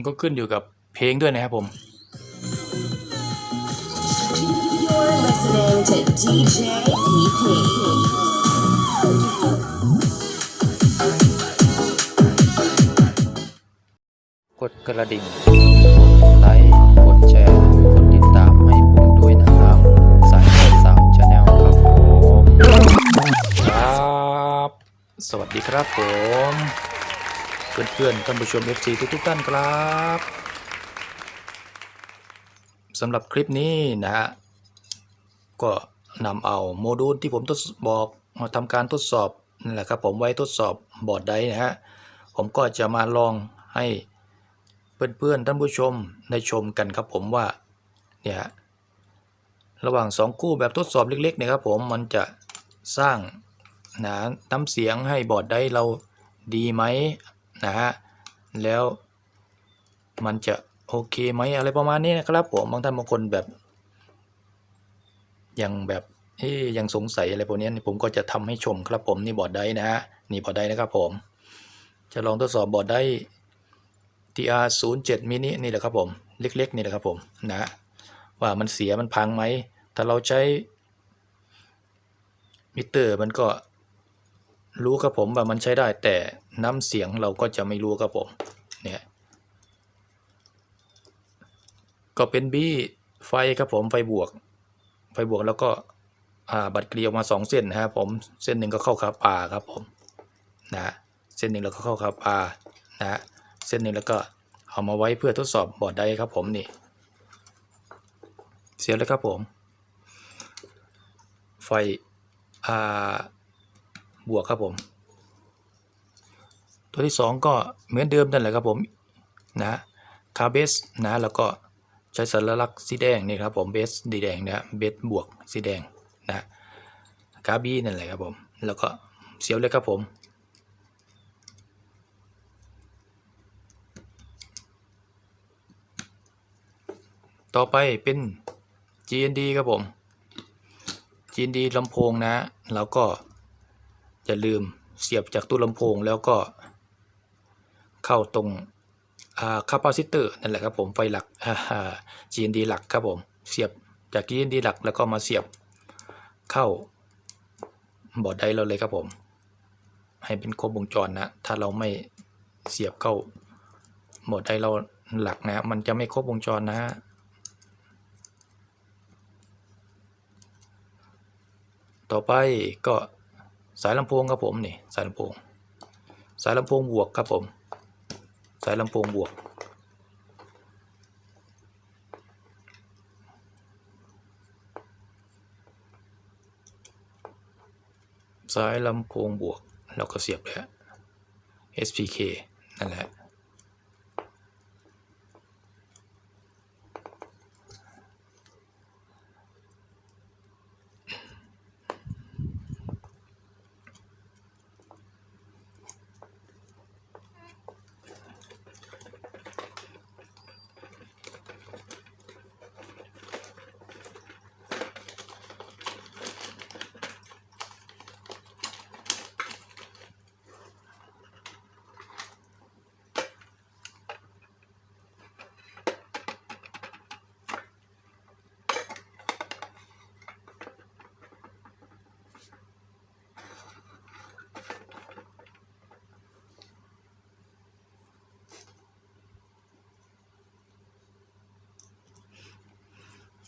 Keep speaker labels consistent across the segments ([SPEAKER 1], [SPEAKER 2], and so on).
[SPEAKER 1] มันก็ขึ้นอยู่กับเพลงด้วยนะครับผม
[SPEAKER 2] You're listening to DJ PP.
[SPEAKER 3] กดกระดิ่ง กดไลค์ กดแชร์ กดติดตามให้ผมด้วยนะครับ สายเลือดสามชาแนลครับผม
[SPEAKER 1] ครับ สวัสดีครับผม เพื่อนๆท่านผู้ชม FC ทุกๆท่านครับสำหรับคลิปนี้นะฮะก็นำเอาโมดูลที่ผมทดบอกมาทำการทดสอบนั่นแหละครับผมไว้ทดสอบบอร์ดไดนะฮะผมก็จะมาลองให้เพื่อนๆท่านผู้ชมได้ชมกันครับผมว่าเนี่ยระหว่างสองคู่แบบทดสอบเล็กๆเนะครับผมมันจะสร้างนะน้ำเสียงให้บอร์ดได้เราดีไหม นะฮะแล้วมันจะโอเคไหมอะไรประมาณนี้นะครับผมบางท่านบางคนแบบยังแบบเอ๊ยังสงสัยอะไรพวกนี้ผมก็จะทำให้ชมครับผมนี่บอร์ดได้นะฮะนี่บอร์ดได้นะครับผม จะลองทดสอบบอร์ดได้ TR 0 7 mini นี่แหละครับผม เล็กๆ นี่แหละครับผมนะฮะว่ามันเสียมันพังไหมถ้าเราใช้มิเตอร์มันก็ รู้ครับผมว่ามันใช้ได้แต่น้ำเสียงเราก็จะไม่รู้ครับผมเนี่ยก็เป็นบี้ไฟครับผมไฟบวก ไฟบวกแล้วก็อ่าบัตรเกลียวมาสองเส้นนะครับผมเส้นหนึ่งก็เข้าคาปาครับผมนะเส้นหนึ่งแล้วก็เข้าคาปานะเส้นหนึ่งแล้วก็เอามาไว้เพื่อทดสอบบอร์ดได้ครับผมนี่เสียบเลยครับผม ไฟอ่า บวกครับผม ตัวที่สองก็เหมือนเดิมนั่นแหละครับผมนะคาเบสนะแล้วก็ใช้สัญลักษณ์สีแดงนี่ครับผมเบสสีแดงนะเบสบวกสีแดงนะคาบีนั่นแหละครับผม แล้วก็เสียบเลยครับผมต่อไปเป็น GND ครับผม GND ลำโพงนะ แล้วก็ อย่าลืมเสียบจากตู้ลำโพงแล้วก็เข้าตรงคาปาซิเตอร์นั่นแหละครับผมไฟหลักอ่า GND หลักครับผมเสียบจาก GND หลักแล้วก็มาเสียบเข้าบอร์ดไดเราเลยครับผม ให้เป็นครบวงจรนะ ถ้าเราไม่เสียบเข้าบอร์ดไดเราหลักนะ มันจะไม่ครบวงจรนะต่อไปก็ สายลำโพงครับผมนี่สายลำโพง สายลำโพงบวกครับผม สายลำโพงบวก สายลำโพงบวก แล้วก็เสียบเลยฮะ SPK นั่นแหละ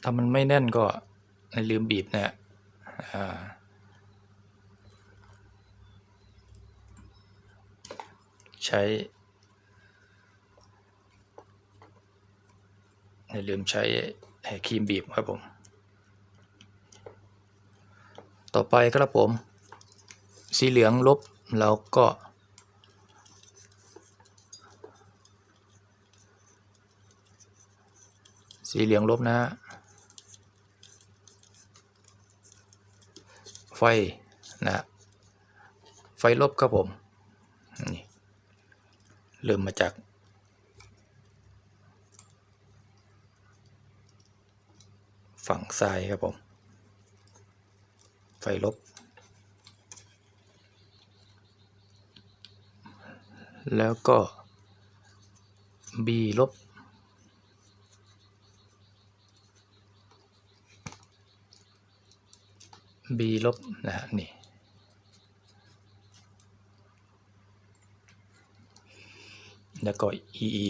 [SPEAKER 1] ถ้ามันไม่แน่นก็ลืมบีบนะฮะอ่าใช้อย่าลืมใช้ครีมบีบครับผม ต่อไปครับผม สีเหลืองลบเราก็สีเหลืองลบนะฮะ ฟนะฮะไฟลบครับผมนี่เริ่มมาจากฝั่งซ้ายครับผม ไฟลบ แล้วก็ b ลบ b ลบนะฮะนี่แล้วก็ ee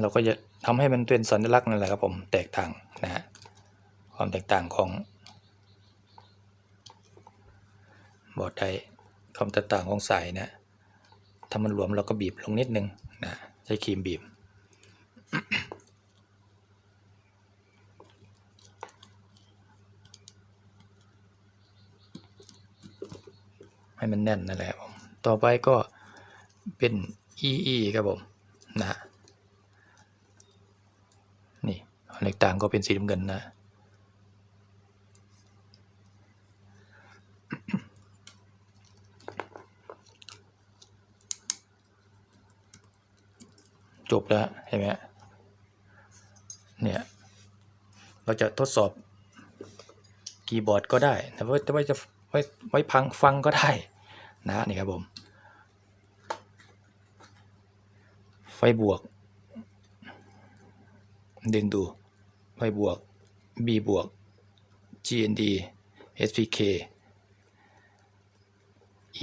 [SPEAKER 1] เราก็จะทำให้มันเป็นสัญลักษณ์นั่นแหละครับผมแตกต่างนะฮะความแตกต่างของบอดไดความแตกต่างของสายนะถ้ามันหลวมเราก็บีบลงนิดนึงนะใช้ครีมบีบ ให้มันแน่นนั่นแหละผมต่อไปก็เป็น EE ครับผมนะนี่เลขต่างก็เป็นสีน้ำเงินนะจบแล้วเห็นไหมเนี่ย เราจะทดสอบ คีย์บอร์ดก็ได้แต่ว่าจะไว้จะไว้ไว้พังฟังก็ได้ นะนี่ครับผม ไฟบวก ดึงดู ไฟบวก B บวก GND SPK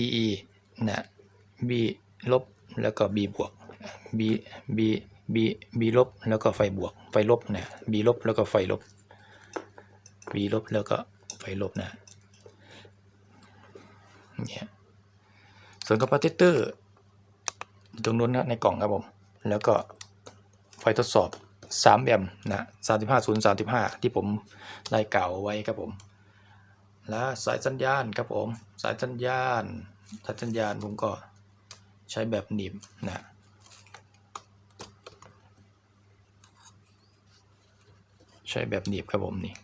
[SPEAKER 1] EE นะ B ลบแล้วก็ B บวก B B B B ลบแล้วก็ไฟบวก ไฟลบนะ B ลบแล้วก็ไฟลบ B ลบแล้วก็ไฟลบนะเนี่ย ส่วนคาปาซิเตอร์ตรงนู้นนะในกล่องครับผม แล้วก็ไฟทดสอบ 3 แอมป์นะ35 0 35 ที่ผมได้กล่าวเอาไว้ครับผม และสายสัญญาณครับผม สายสัญญาณสายสัญญาณผมก็ใช้แบบหนีบนะใช้แบบหนีบครับผมนี่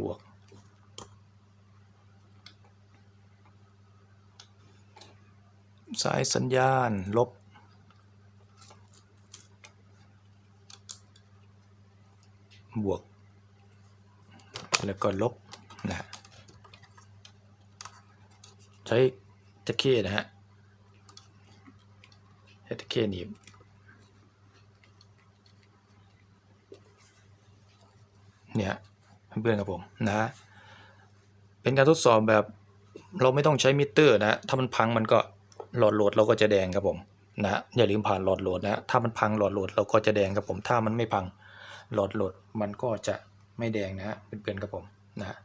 [SPEAKER 1] บวก สายสัญญาณ ลบ บวก แล้วก็ลบนะฮะใช้ตะเข้นะฮะใช้ตะเข้หนีบเนี่ย เพื่อนๆกับผมนะฮะเป็นการทดสอบแบบเราไม่ต้องใช้มิเตอร์นะถ้ามันพังมันก็หลอดโหลดเราก็จะแดงครับผมนะอย่าลืมผ่านหลอดโหลดนะถ้ามันพังหลอดโหลดเราก็จะแดงครับผม ถ้ามันไม่พังหลอดโหลดมันก็จะไม่แดงนะฮะเพื่อนๆครับผมนะ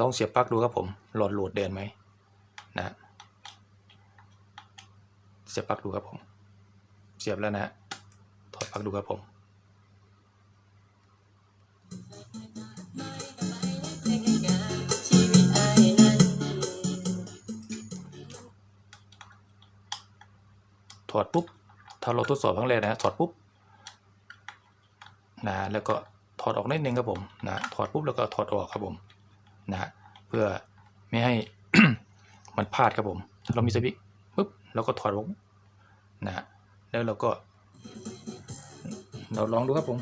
[SPEAKER 1] ลองเสียบปลั๊กดูครับผมหลอดโหลดเดินไหมนะเสียบปลั๊กดูครับผม เสียบแล้วนะถอดปลั๊กดูครับผม ถอดปุ๊บ ถ้าเราทดสอบครั้งแรกนะถอดปุ๊บนะแล้วก็ถอดออกนิดนึงครับผมนะถอดปุ๊บแล้วก็ถอดออกครับผมนะเพื่อไม่ให้มันพลาดครับผม ถ้าเรามีสวิตช์ปุ๊บเราก็ถอดออกนะแล้วเราก็ เราลองดูครับผม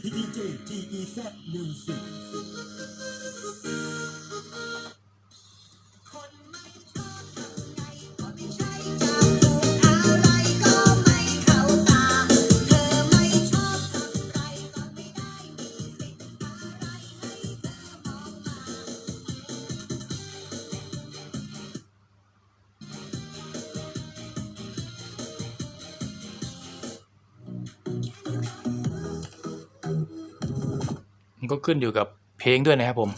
[SPEAKER 4] DJ TE Music
[SPEAKER 1] ก็ขึ้นอยู่กับเพลงด้วยนะครับผม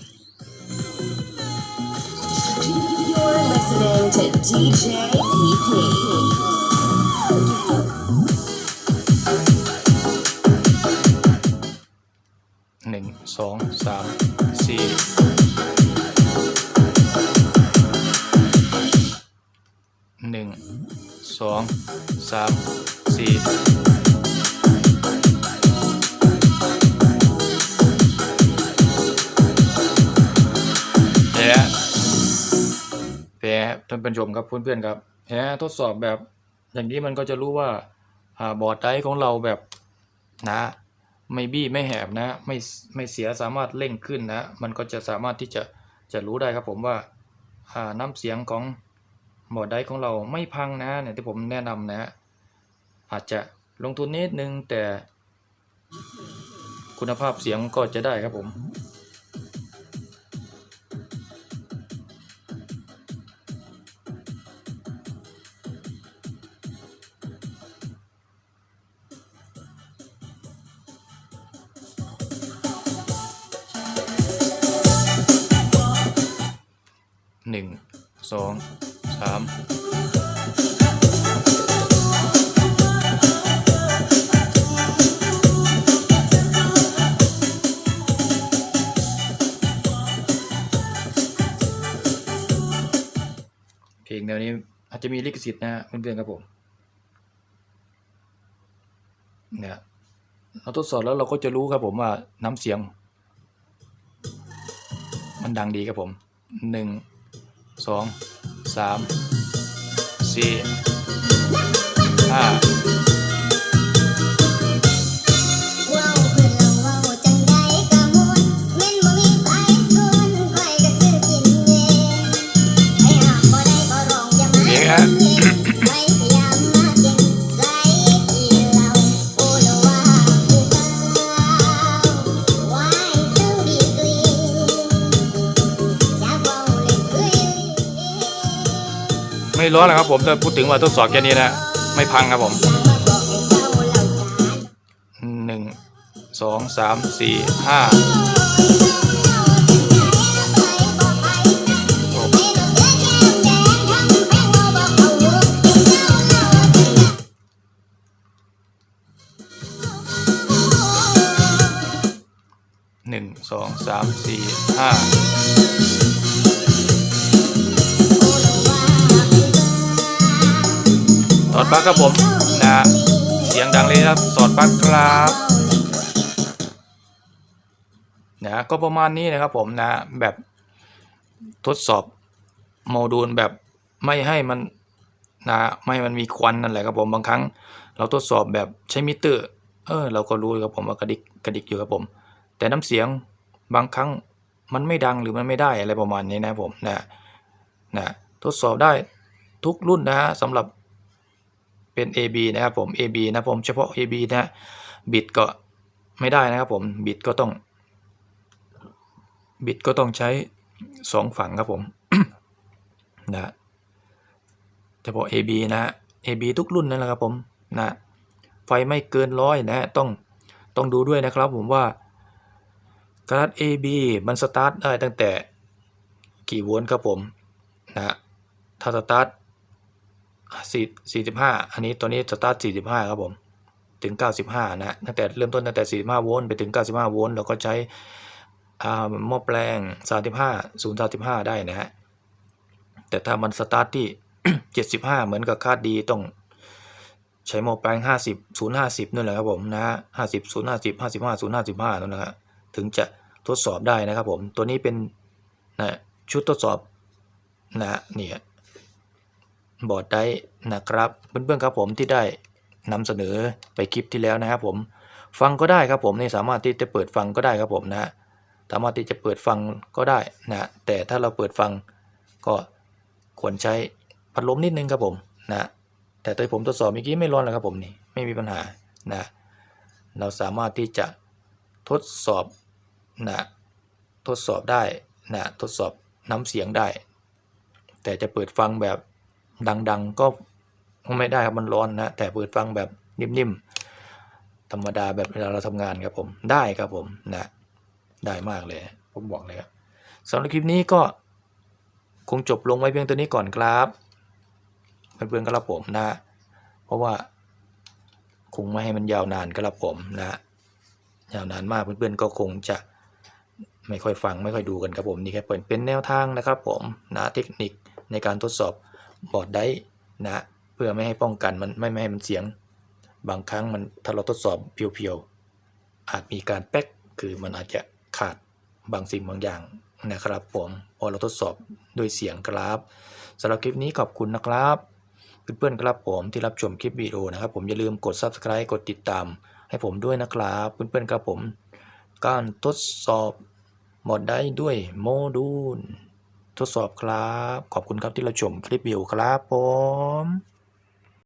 [SPEAKER 2] You're listening to DJ PP.
[SPEAKER 1] หนึ่งสองสามสี่หนึ่งสองสามสี่ ท่านผู้ชมครับเพื่อนๆครับแย่ทดสอบแบบอย่างนี้มันก็จะรู้ว่าบอร์ดไดของเราแบบนะไม่บี้ไม่แหบนะไม่ไม่เสียสามารถเร่งขึ้นนะ มันก็จะสามารถที่จะจะรู้ได้ครับผมว่าน้ำเสียงของบอร์ดไดของเราไม่พังนะเนี่ยที่ผมแนะนำนะอาจจะลงทุนนิดนึงแต่คุณภาพเสียงก็จะได้ครับผม จจะมีลิขสิทธิ์นะฮะเพื่อนๆครับผมเนี่ยเราทดสอบแล้วเราก็จะรู้ครับผมว่าน้ำเสียง มันดังดีครับผมหนึ่งสองสามสี่ห้า
[SPEAKER 5] ร้อน
[SPEAKER 1] นะครับ ผมแต่พูดถึงว่าทดสอบแค่นี้นะ ไม่พังครับผม
[SPEAKER 5] หนึ่
[SPEAKER 1] งสองสามสี่ห้าหนึ่งสองสามสี่ห้า ปลั๊กครับผมนะเสียงดังเลยครับสอดปลั๊กครับนะก็ประมาณนี้นะครับผมนะแบบทดสอบโมดูลแบบไม่ให้มันนะไม่ให้มันมีควันนั่นแหละครับผมบางครั้ง เราทดสอบแบบใช้มิเตอร์เออเราก็รู้ครับผมว่ากระดิกกระดิกอยู่ครับผม แต่น้ำเสียงบางครั้งมันไม่ดังหรือมันไม่ได้อะไรประมาณนี้นะผมนะนะทดสอบได้ทุกรุ่นนะฮะสำหรับ เป็น AB นะครับผม AB นะผมเฉพาะ AB นะบิดก็ไม่ได้นะครับผมบิดก็ต้อง บิดก็ต้องใช้สองฝั่งครับผมนะเฉพาะ AB นะ AB ทุกรุ่นนั่นแหละครับผมนะไฟไม่เกินร้อยนะต้องต้องดูด้วยนะครับผมว่าการ์ด AB มันสตาร์ทได้ตั้งแต่กี่โวลต์ครับผมนะถ้าสตาร์ท 4 45อันนี้ตัวนี้สตาร์ท45ครับผมถึง 95 นะตั้งแต่เริ่มต้นตั้งแต่ 45 โวลต์ไปถึง 95 โวลต์เราก็ใช้หม้อแปลง 35 0 35 ได้นะฮะ แต่ถ้ามันสตาร์ทที่ 75 เหมือนกับคาดดีต้องใช้หม้อแปลง 50 0 50นั่นแหละครับผมนะฮะ50 0 50 55 0 55นั่นแหละครับถึงจะทดสอบได้นะครับผม ตัวนี้เป็นนะชุดทดสอบนะเนี่ย บอร์ดได้นะครับเพื่อนๆครับผมที่ได้นำเสนอไปคลิปที่แล้วนะครับผมฟังก็ได้ครับผมนี่สามารถที่จะเปิดฟังก็ได้ครับผมนะสามารถที่จะเปิดฟังก็ได้นะแต่ถ้าเราเปิดฟังก็ควรใช้พัดลมนิดนึงครับผมนะแต่ตัวผมทดสอบเมื่อกี้ไม่ร้อนแล้วครับผมนี่ไม่มีปัญหานะเราสามารถที่จะทดสอบนะทดสอบได้นะทดสอบน้ำเสียงได้ แต่จะเปิดฟังแบบ ดัง ๆ ก็ไม่ได้ครับมันร้อนนะแต่เปิดฟังแบบนิ่มๆธรรมดาแบบเวลาเราทำงานครับผมได้ครับผมนะได้มากเลย ผมบอกเลยครับสำหรับคลิปนี้ก็คงจบลงไว้เพียงตัวนี้ก่อนครับเพื่อนๆครับผมนะเพราะว่าคงไม่ให้มันยาวนานครับผมนะยาวนานมากเพื่อนๆก็คงจะไม่ค่อยฟังไม่ค่อยดูกันครับผมนี่แค่เป็นแนวทางนะครับผมนะเทคนิคในการทดสอบ บอร์ดได้นะเพื่อไม่ให้ป้องกันมันไม่ไม่ให้มันเสียง บางครั้งมันถ้าเราทดสอบเพียวๆอาจมีการแป๊กคือมันอาจจะขาดบางสิ่งบางอย่างนะครับผมพอเราทดสอบด้วยเสียงครับสำหรับคลิปนี้ขอบคุณนะครับเพื่อนๆครับผมที่รับชมคลิปวิดีโอนะครับผมอย่าลืมกด subscribe กดติดตามให้ผมด้วยนะครับเพื่อนๆครับผม การทดสอบหมดได้ด้วยโมดูล ทดสอบครับ ขอบคุณครับที่เราชมคลิปวิดีโอครับผม